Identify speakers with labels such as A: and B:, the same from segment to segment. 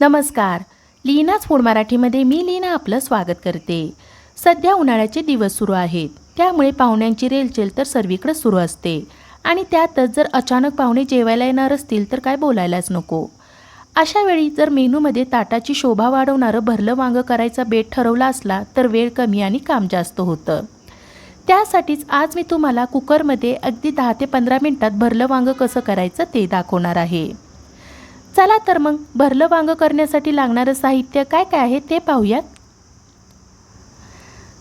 A: नमस्कार. लीनाच फूड मराठीमध्ये मी लीना आपलं स्वागत करते. सध्या उन्हाळ्याचे दिवस सुरू आहेत. त्यामुळे पाहुण्यांची रेलचेल तर सर्वीकडे सुरू असते. आणि त्यातच जर अचानक पाहुणे जेवायला येणार असतील तर काय बोलायलाच नको. अशा वेळी जर मेनूमध्ये ताटाची शोभा वाढवणारं भरलं वांगं करायचा बेट ठरवला असला तर वेळ कमी आणि काम जास्त होतं. त्यासाठीच आज मी तुम्हाला कुकरमध्ये अगदी दहा ते पंधरा मिनटात भरलं वांगं कसं करायचं ते दाखवणार आहे. चला तर मग भरलं वांगं करण्यासाठी लागणारं साहित्य काय काय आहे ते पाहूयात.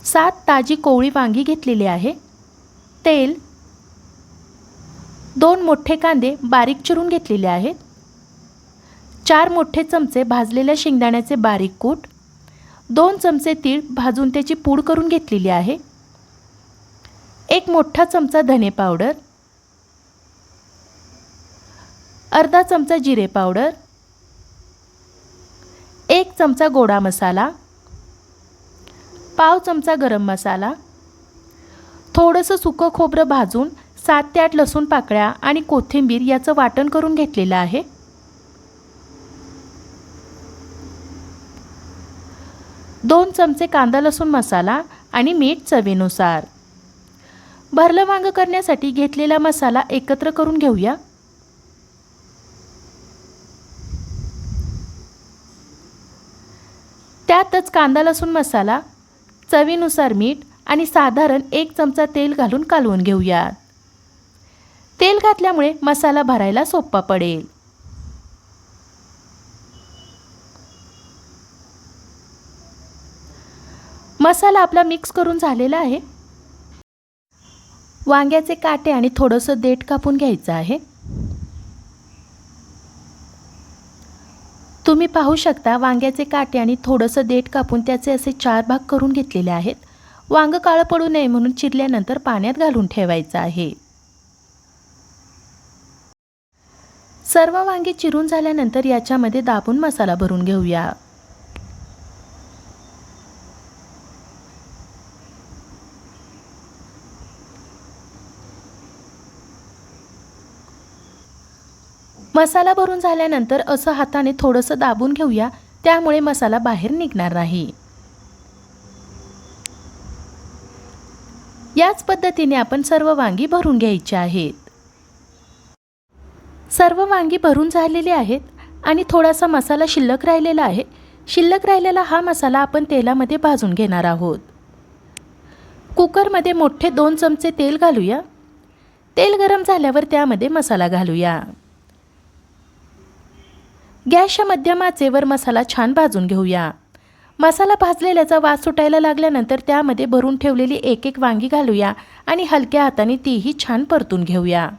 A: सात ताजी कोवळी वांगी घेतलेली आहे. तेल दोन मोठे कांदे बारीक चिरून घेतलेले आहेत. चार मोठे चमचे भाजलेल्या शेंगदाण्याचे बारीक कूट. दोन चमचे तीळ भाजून त्याची पूड करून घेतलेली आहे. एक मोठा चमचा धने पावडर. अर्धा चमचा जिरे पावडर एक चमचा गोडा मसाला पाव चमचा गरम मसाला थोडंसं सुकं खोबरं भाजून सात ते आठ लसूण पाकळ्या आणि कोथिंबीर याचं वाटण करून घेतलेलं आहे. दोन चमचे कांदा लसूण मसाला आणि मीठ चवीनुसार. भरलं वांगं करण्यासाठी घेतलेला मसाला एकत्र करून घेऊया. त्यातच कांदा लसूण मसाला चवीनुसार मीठ आणि साधारण एक चमचा तेल घालून कालवून घेऊयात. तेल घातल्यामुळे मसाला भरायला सोपा पडेल. मसाला आपला मिक्स करून झालेला आहे. वांग्याचे काटे आणि थोडंसं देठ कापून घ्यायचं आहे. तुम्ही पाहू शकता वांग्याचे काटे आणि थोडंसं देठ कापून त्याचे असे चार भाग करून घेतलेले आहेत. वांगं काळं पडू नये म्हणून चिरल्यानंतर पाण्यात घालून ठेवायचं आहे. सर्व वांगे चिरून झाल्यानंतर याच्यामध्ये दाबून मसाला भरून घेऊया. मसाला भरून झाल्यानंतर असं हाताने थोडंसं दाबून घेऊया त्यामुळे मसाला बाहेर निघणार नाही. याच पद्धतीने आपण सर्व वांगी भरून घ्यायची आहेत. सर्व वांगी भरून झालेली आहेत आणि थोडासा मसाला शिल्लक राहिलेला आहे. शिल्लक राहिलेला हा मसाला आपण तेलामध्ये भाजून घेणार आहोत. कुकरमध्ये मोठे दोन चमचे तेल घालूया. तेल गरम झाल्यावर त्यामध्ये मसाला घालूया. गॅसच्या मध्यम आचेवर मसाला छान भाजून घेऊया. मसाला भाजलेल्याचा वास सुटायला लागल्यानंतर त्यामध्ये भरून ठेवलेली एक एक वांगी घालूया आणि हलक्या हाताने तीही छान परतून घेऊया.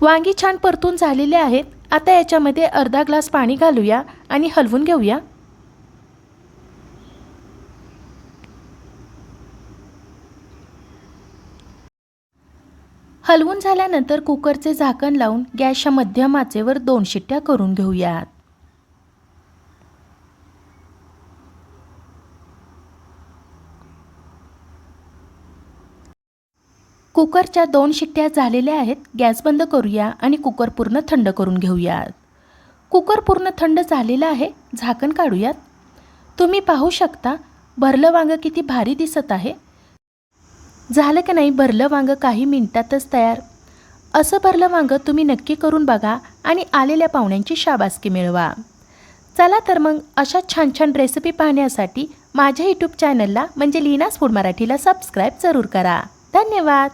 A: वांगी छान परतून झालेले आहेत. आता याच्यामध्ये अर्धा ग्लास पाणी घालूया आणि हलवून घेऊया. हलवून झाल्यानंतर कुकरचे झाकण लावून गॅसच्या मध्यम आचेवर दोन शिट्ट्या करून घेऊयात. कुकरच्या दोन शिट्ट्या झालेल्या आहेत गॅस बंद करूया आणि कुकर पूर्ण थंड करून घेऊयात. कुकर पूर्ण थंड झालेलं आहे झाकण काढूयात. तुम्ही पाहू शकता भरलं वांगं किती भारी दिसत आहे. झालं का नाही भरलं वांगं काही मिनिटातच तयार. असं भरलं वांगं तुम्ही नक्की करून बघा आणि आलेल्या पाहुण्यांची शाबासकी मिळवा. चला तर मग अशा छान छान रेसिपी पाहण्यासाठी माझ्या यूट्यूब चॅनलला म्हणजे लीनास फूड मराठीला सबस्क्राईब जरूर करा. धन्यवाद!